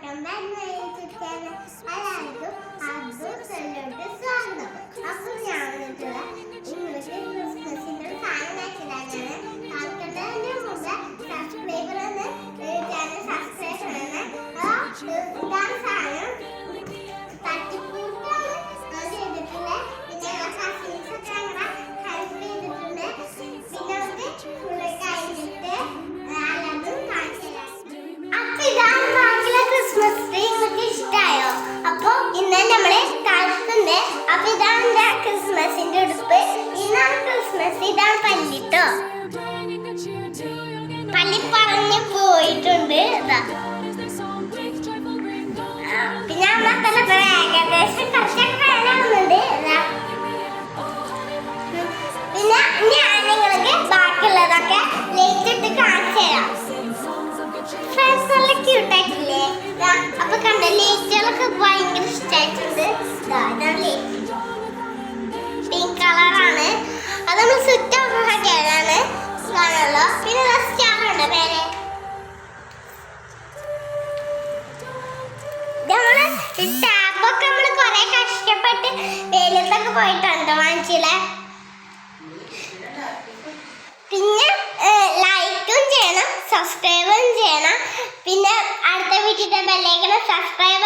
sandım. Ben Noel'in Türkiye'ni arardım. Abdül söylürdü sandım. Aklım yalnızdılar. İngilizce Mısır'ın tane mekilerlerini. Kalkırda Limur'da Saskı Beyber'ın öleceğini Saskı'ya söylenen. O, ben sandım. അപ്പൊ ഇതാണ് ക്രിസ്മസിന്റെ ഉടുപ്പ്. ഇന്നാണ് Christmas ഇതാണ് പല്ലിട്ടോ. പല്ലി പറഞ്ഞു പോയിട്ടുണ്ട്. പിന്നെ നമ്മളെ ഏകദേശം കുറച്ചൊക്കെ വേണമെന്നുണ്ട് പിന്നെ ഞാൻ നിങ്ങൾക്ക് ബാക്കിയുള്ളതൊക്കെ ലേറ്റ് ഇട്ട് കാണിച്ചു തരാം. ഫ്രണ്ട്സ് നല്ല ക്യൂട്ടായിട്ടില്ലേ അപ്പൊ കണ്ട ലേറ്റുകളൊക്കെ പിന്നെ കഷ്ടപ്പെട്ട് പോയിട്ടുണ്ട് പിന്നെ ലൈക്കും ചെയ്യണം സബ്സ്ക്രൈബും ചെയ്യണം. പിന്നെ അടുത്ത വീട്ടിലെ ബെല്ലൈക്കണം സബ്സ്ക്രൈബ്